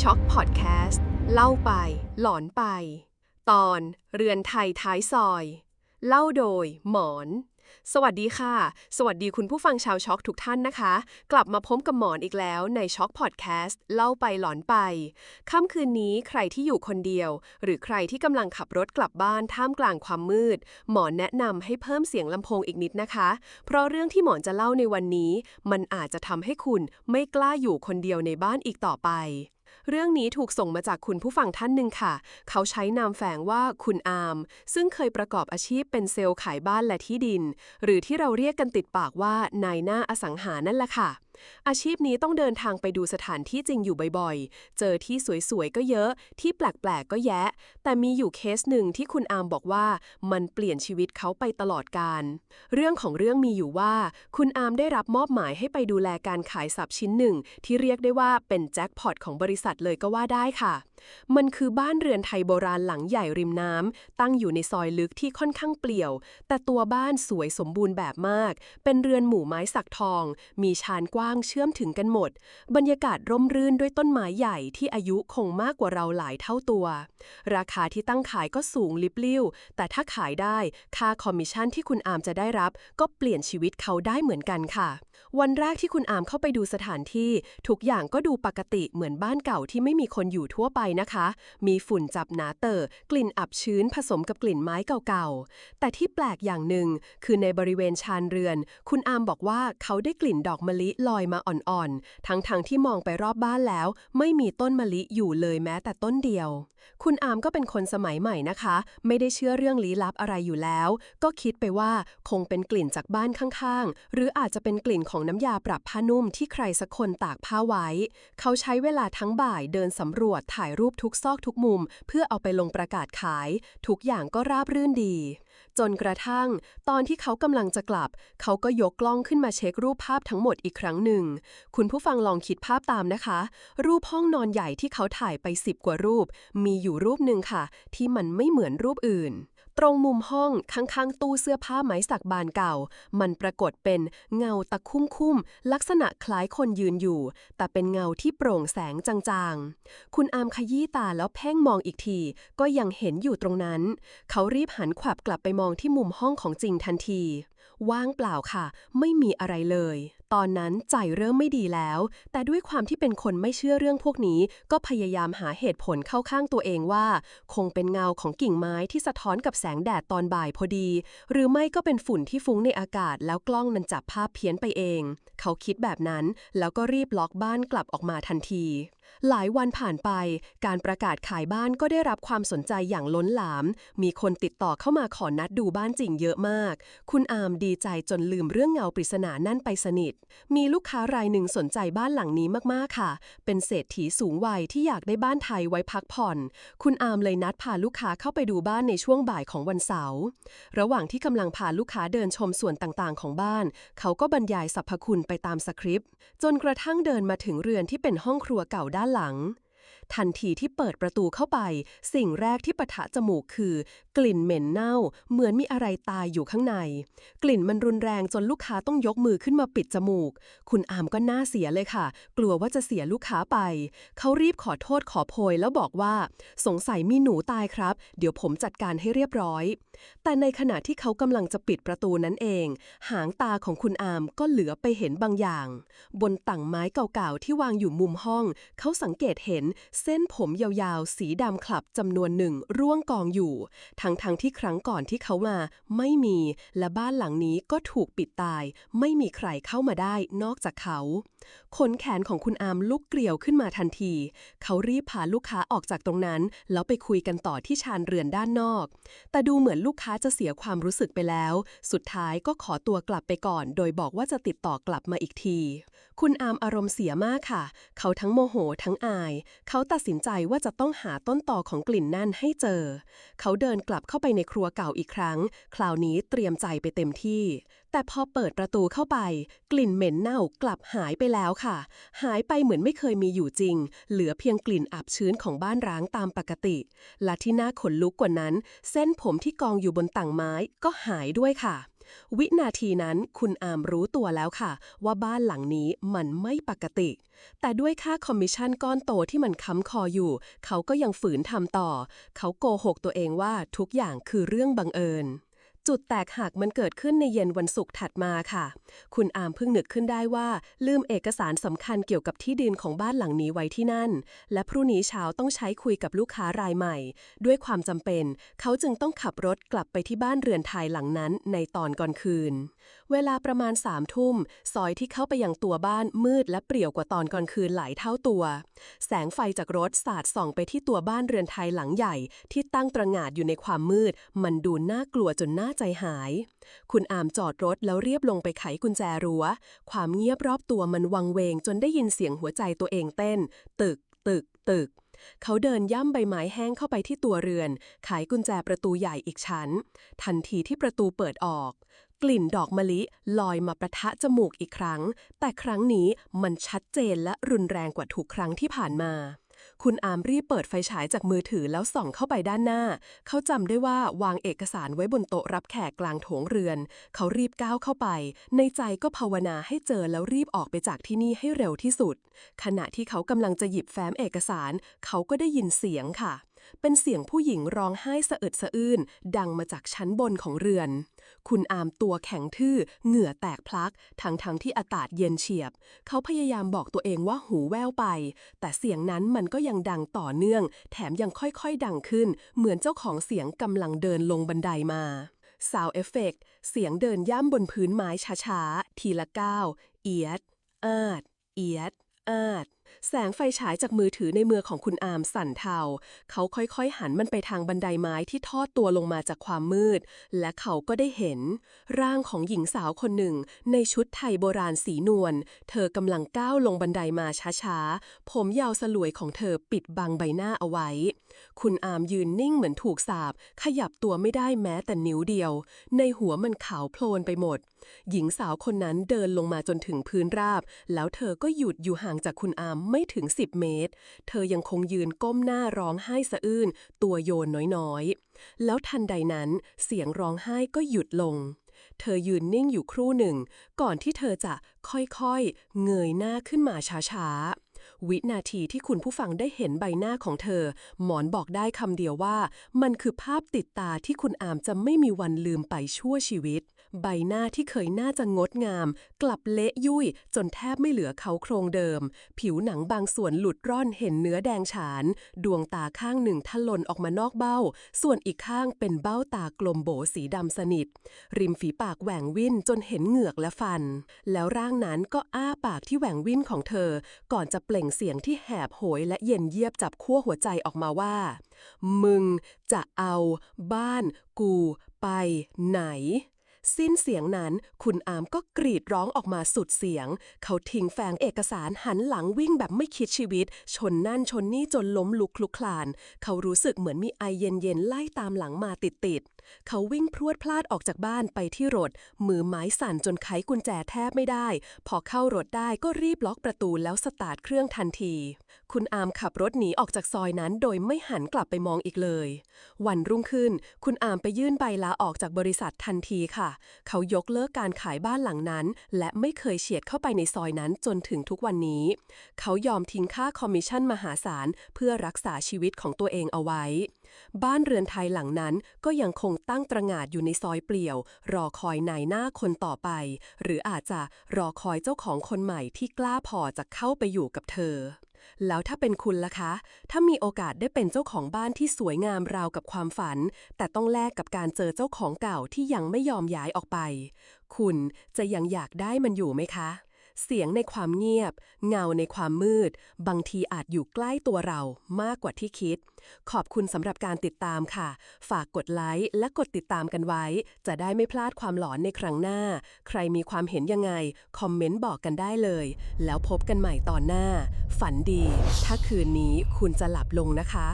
ช็อคพอดแคสต์ เล่าไป หลอนไป ตอนเรือนไทยท้ายซอย เล่าโดย หมอน สวัสดีค่ะ สวัสดีคุณผู้ฟังชาวช็อกทุกท่านนะคะ กลับมาพบกับหมอนอีกแล้วในช็อคพอดแคสต์ เล่าไปหลอนไป ค่ำคืนนี้ใครที่อยู่คนเดียว หรือใครที่กำลังขับรถกลับบ้านท่ามกลางความมืด หมอนแนะนำให้เพิ่มเสียงลำโพงอีกนิดนะคะ เพราะเรื่องที่หมอนจะเล่าในวันนี้ มันอาจจะทำให้คุณไม่กล้าอยู่คนเดียวในบ้านอีกต่อไป เรื่องนี้ถูกส่งมาจากคุณผู้ฟังท่านหนึ่งค่ะ เขาใช้นามแฝงว่าคุณอาม ซึ่งเคยประกอบอาชีพเป็นเซลล์ขายบ้านและที่ดิน หรือที่เราเรียกกันติดปากว่านายหน้าอสังหานั่นแหละค่ะ อาชีพนี้ต้องเดินทางไปดูสถานที่จริงอยู่บ่อยๆ เจอที่สวยๆ ก็เยอะ ที่แปลกๆ ก็แยะ แต่มีอยู่เคสหนึ่งที่คุณอามบอกว่ามันเปลี่ยนชีวิตเขาไปตลอดการ เรื่องของเรื่องมีอยู่ว่า คุณอามได้รับมอบหมายให้ไปดูแลการขายสับชิ้นหนึ่ง ที่เรียกได้ว่าเป็นแจ็คพอตของบริษัทเลยก็ว่าได้ค่ะ มันคือบ้านเรือนไทยโบราณหลังใหญ่ริมน้ำตั้งอยู่ในซอยลึกที่ค่อนข้างเปลี่ยว แต่ตัวบ้านสวยสมบูรณ์แบบมาก เป็นเรือนหมู่ไม้สักทอง มีชานกว้างเชื่อมถึงกันหมด บรรยากาศร่มรื่นด้วยต้นไม้ใหญ่ที่อายุคงมากกว่าเราหลายเท่าตัว ราคาที่ตั้งขายก็สูงลิบลิ่ว แต่ถ้าขายได้ค่าคอมมิชชั่นที่คุณอามจะได้รับ ก็เปลี่ยนชีวิตเขาได้เหมือนกันค่ะ วันแรกที่คุณอามเข้าไปดูสถานที่ ทุกอย่างก็ดูปกติเหมือนบ้านเก่าที่ไม่มีคนอยู่ทั่วไปนะคะ มีฝุ่นจับหนาเตอกลิ่นอับชื้นผสมกับกลิ่นไม้เก่าๆ แต่ที่แปลกอย่างหนึ่งคือในบริเวณชานเรือน คุณอามบอกว่าเขาได้กลิ่นดอกมะลิลอยมาอ่อนๆ ทั้งๆทที่มองไปรอบบ้านแล้ว ไม่มีต้นมะลิอยู่เลยแม้แต่ต้นเดียว คุณอามก็เป็นคนสมัยใหม่นะคะ ไม่ได้เชื่อเรื่องลี้ลับอะไรอยู่แล้ว ก็คิดไปว่าคงเป็นกลิ่นจากบ้านข้างๆ หรืออาจจะเป็นกลิ่นของน้ำยาปรับผ้านุ่มที่ใครสักคนตากผ้าไว้ เขาใช้เวลาทั้งบ่ายเดินสำรวจถ่ายรูปทุกซอกทุกมุม เพื่อเอาไปลงประกาศขาย ทุกอย่างก็ราบรื่นดี จนกระทั่ง ตอนที่เขากำลังจะกลับ เขาก็ยกกล้องขึ้นมาเช็ครูปภาพทั้งหมดอีกครั้งหนึ่ง คุณผู้ฟังลองคิดภาพตามนะคะ รูปห้องนอนใหญ่ที่เขาถ่ายไปสิบกว่ารูป มีอยู่รูปหนึ่งค่ะ ที่มันไม่เหมือนรูปอื่น ตรงมุมห้องข้างๆ ตู้เสื้อผ้าไหมสักบานเก่า มันปรากฏเป็นเงาตะคุ่มคุ่มลักษณะคล้ายคนยืนอยู่ แต่เป็นเงาที่โปร่งแสงจางๆ คุณอามขยี้ตาแล้วเพ่งมองอีกที ก็ยังเห็นอยู่ตรงนั้น เขารีบหันขวับกลับไปมองที่มุมห้องของจริงทันที ว่างเปล่าค่ะ ไม่มีอะไรเลย ตอนนั้นใจเริ่มไม่ดีแล้ว แต่ด้วยความที่เป็นคนไม่เชื่อเรื่องพวกนี้ ก็พยายามหาเหตุผลเข้าข้างตัวเองว่า คงเป็นเงาของกิ่งไม้ที่สะท้อนกับแสงแดดตอนบ่ายพอดี หรือไม่ก็เป็นฝุ่นที่ฟุ้งในอากาศ แล้วกล้องมันจับภาพเพี้ยนไปเอง เขาคิดแบบนั้น แล้วก็รีบล็อกบ้านกลับออกมาทันที หลายวันผ่านไป การประกาศขายบ้านก็ได้รับความสนใจอย่างล้นหลาม มีคนติดต่อเข้ามาขอนัดดูบ้านจริงเยอะมาก คุณอามดีใจจนลืมเรื่องเงาปริศนานั่นไปสนิทมีลูกค้ารายหนึ่งสนใจบ้านหลังนี้มากๆค่ะ เป็นเศรษฐีสูงวัยที่อยากได้บ้านไทยไว้พักผ่อน คุณอามเลยนัดพาลูกค้าเข้าไปดูบ้านในช่วงบ่ายของวันเสาร์ ระหว่างที่กำลังพาลูกค้าเดินชมส่วนต่างๆ ของบ้าน เขาก็บรรยายสรรพคุณไปตามสคริปต์ จนกระทั่งเดินมาถึงเรือนที่เป็นห้องครัวเก่าด้านหลัง ทันทีที่เปิดประตูเข้าไป สิ่งแรกที่ปะทะจมูกคือ กลิ่นเหม็นเน่า เหมือนมีอะไรตายอยู่ข้างใน กลิ่นมันรุนแรงจนลูกค้าต้องยกมือขึ้นมาปิดจมูก คุณอามก็น่าเสียเลยค่ะ กลัวว่าจะเสียลูกค้าไป เขารีบขอโทษขอโพยแล้วบอกว่า สงสัยมีหนูตายครับ เดี๋ยวผมจัดการให้เรียบร้อย แต่ในขณะที่เขากำลังจะปิดประตูนั้นเอง หางตาของคุณอามก็เหลือไปเห็นบางอย่าง บนต่างไม้เก่าๆที่วางอยู่มุมห้อง เขาสังเกตเห็นเส้นผมยาวๆ สีดำคลับจำนวนหนึ่งร่วงกองอยู่ ทั้งๆทที่ครั้งก่อนที่เขามาไม่มี และบ้านหลังนี้ก็ถูกปิดตาย ไม่มีใครเข้ามาได้นอกจากเขาขนแขนของคุณอามลุกเกลียวขึ้นมาทันที เขารีบพาลูกค้าออกจากตรงนั้น แล้วไปคุยกันต่อที่ชานเรือนด้านนอก แต่ดูเหมือนลูกค้าจะเสียความรู้สึกไปแล้ว สุดท้ายก็ขอตัวกลับไปก่อน โดยบอกว่าจะติดต่อกลับมาอีกที คุณอามอารมณ์เสียมากค่ะ เขาทั้งโมโหทั้งอาย เขาตัดสินใจว่าจะต้องหาต้นต่อของกลิ่นนั่นให้เจอ เขาเดินกลับเข้าไปในครัวเก่าอีกครั้ง คราวนี้เตรียมใจไปเต็มที่ แต่พอเปิดประตูเข้าไป กลิ่นเหม็นเน่ากลับหายไปแล้วค่ะ หายไปเหมือนไม่เคยมีอยู่จริง เหลือเพียงกลิ่นอับชื้นของบ้านร้างตามปกติ และที่น่าขนลุกกว่านั้น เส้นผมที่กองอยู่บนต่างไม้ก็หายด้วยค่ะ วินาทีนั้นคุณอามรู้ตัวแล้วค่ะ ว่าบ้านหลังนี้มันไม่ปกติ แต่ด้วยค่าคอมมิชชั่นก้อนโตที่มันค้ำคออยู่ เขาก็ยังฝืนทำต่อ เขาโกหกตัวเองว่าทุกอย่างคือเรื่องบังเอิญ จุดแตกหักมันเกิดขึ้นในเย็นวันศุกร์ถัดมาค่ะ คุณอามเพิ่งนึกขึ้นได้ว่า ลืมเอกสารสำคัญเกี่ยวกับที่ดินของบ้านหลังนี้ไว้ที่นั่น และพรุ่งนี้เช้าต้องใช้คุยกับลูกค้ารายใหม่ ด้วยความจำเป็น เขาจึงต้องขับรถกลับไปที่บ้านเรือนไทยหลังนั้นในตอนก่อนคืนเวลาประมาณสามทุ่มซอยที่เข้าไปยังตัวบ้านมืดและเปรี่ยวกว่าตอนก่อนคืนหลายเท่าตัว แสงไฟจากรถสาดส่องไปที่ตัวบ้านเรือนไทยหลังใหญ่ ที่ตั้งตระหง่านอยู่ในความมืด มันดูน่ากลัวจนน่าใจหาย คุณอามจอดรถแล้วเรียบลงไปไขกุญแจรั้ว ความเงียบรอบตัวมันวังเวงจนได้ยินเสียงหัวใจตัวเองเต้น ตึก ตึก ตึกเขาเดินย่ำใบไม้แห้งเข้าไปที่ตัวเรือนไขกุญแจประตูใหญ่อีกชั้น ทันทีที่ประตูเปิดออก ลิ่นดอกมะลิลอยมาประทะจมูกอีกครั้ง แต่ครั้งนี้มันชัดเจนและรุนแรงกว่าทุกครั้งที่ผ่านมา คุณอามรีบเปิดไฟฉายจากมือถือแล้วส่องเข้าไปด้านหน้า เขาจำได้ว่าวางเอกสารไว้บนโต๊ะรับแขกกลางโถงเรือน เขารีบก้าวเข้าไป ในใจก็ภาวนาให้เจอแล้วรีบออกไปจากที่นี่ให้เร็วที่สุด ขณะที่เขากำลังจะหยิบแฟ้มเอกสาร เขาก็ได้ยินเสียงค่ะ เป็นเสียงผู้หญิงร้องไห้สะอึดสะอื้นดังมาจากชั้นบนของเรือน คุณอามตัวแข็งทื่อ เหงื่อแตกพลัก ทั้งทั้งๆที่อากาศเย็นเฉียบ เขาพยายามบอกตัวเองว่าหูแว่วไป แต่เสียงนั้นมันก็ยังดังต่อเนื่อง แถมยังค่อยๆดังขึ้น เหมือนเจ้าของเสียงกำลังเดินลงบันไดมาซาวเอฟเฟกเสียงเดินย่ำบนพื้นไม้ช้าๆ ทีละก้าว เอียด อาด เอียด อาด แสงไฟฉายจากมือถือในมือของคุณอามสั่นเทา เขาค่อยๆ หันมันไปทางบันไดไม้ที่ทอดตัวลงมาจากความมืด และเขาก็ได้เห็น ร่างของหญิงสาวคนหนึ่ง ในชุดไทยโบราณสีนวล เธอกำลังก้าวลงบันไดมาช้าๆ ผมยาวสลวยของเธอปิดบังใบหน้าเอาไว้ คุณอามยืนนิ่งเหมือนถูกสาบ ขยับตัวไม่ได้แม้แต่นิ้วเดียว ในหัวมันขาวโพลนไปหมด หญิงสาวคนนั้นเดินลงมาจนถึงพื้นราบ แล้วเธอก็หยุดอยู่ห่างจากคุณอามไม่ถึง 10 เมตร เธอยังคงยืนก้มหน้าร้องไห้สะอื้น ตัวโยนน้อยๆ แล้วทันใดนั้นเสียงร้องไห้ก็หยุดลง เธอยืนนิ่งอยู่ครู่หนึ่ง ก่อนที่เธอจะค่อยๆ เงยหน้าขึ้นมาช้าๆวินาทีที่คุณผู้ฟังได้เห็นใบหน้าของเธอ หมอนบอกได้คำเดียวว่า มันคือภาพติดตาที่คุณอามจะไม่มีวันลืมไปชั่วชีวิต ใบหน้าที่เคยน่าจะงดงาม กลับเละยุ่ยจนแทบไม่เหลือเขาโครงเดิม ผิวหนังบางส่วนหลุดร่อนเห็นเนื้อแดงฉาน ดวงตาข้างหนึ่งทะลนออกมานอกเบ้า ส่วนอีกข้างเป็นเบ้าตากลมโบสีดำสนิท ริมฝีปากแหว่งวิ่นจนเห็นเหงือกและฟัน แล้วร่างนั้นก็อ้าปากที่แหว่งวิ่นของเธอ ก่อนจะเปล่งเสียงที่แหบโหยและเย็นเยียบจับขั้วหัวใจออกมาว่า มึงจะเอา บ้าน กู ไปไหน สิ้นเสียงนั้น คุณอามก็กรีดร้องออกมาสุดเสียง เขาทิ้งแฟ้งเอกสารหันหลังวิ่งแบบไม่คิดชีวิต ชนนั่นชนนี่จนล้มลุกคลุกคลาน เขารู้สึกเหมือนมีไอเย็นๆไล่ตามหลังมาติดๆ เขาวิ่งพรวดพลาดออกจากบ้านไปที่รถ มือไม้สั่นจนไขกุญแจแทบไม่ได้ พอเข้ารถได้ก็รีบล็อกประตูแล้วสตาร์ทเครื่องทันที คุณอามขับรถหนีออกจากซอยนั้นโดยไม่หันกลับไปมองอีกเลย วันรุ่งขึ้น คุณอามไปยื่นใบลาออกจากบริษัททันทีค่ะ เขายกเลิกการขายบ้านหลังนั้น และไม่เคยเฉียดเข้าไปในซอยนั้นจนถึงทุกวันนี้ เขายอมทิ้งค่าคอมมิชชั่นมหาศาลเพื่อรักษาชีวิตของตัวเองเอาไว้ บ้านเรือนไทยหลังนั้นก็ยังคงตั้งตระหง่านอยู่ในซอยเปลี่ยว รอคอยนายหน้าคนต่อไป หรืออาจจะรอคอยเจ้าของคนใหม่ที่กล้าพอจะเข้าไปอยู่กับเธอ แล้วถ้าเป็นคุณล่ะคะ ถ้ามีโอกาสได้เป็นเจ้าของบ้านที่สวยงามราวกับความฝัน แต่ต้องแลกกับการเจอเจ้าของเก่าที่ยังไม่ยอมย้ายออกไป คุณจะยังอยากได้มันอยู่ไหมคะ เสียงในความเงียบ เงาในความมืด บางทีอาจอยู่ใกล้ตัวเรามากกว่าที่คิด ขอบคุณสำหรับการติดตามค่ะ ฝากกดไลค์และกดติดตามกันไว้ จะได้ไม่พลาดความหลอนในครั้งหน้า ใครมีความเห็นยังไง คอมเมนต์บอกกันได้เลย แล้วพบกันใหม่ตอนหน้า ฝันดี ถ้าคืนนี้คุณจะหลับลงนะคะ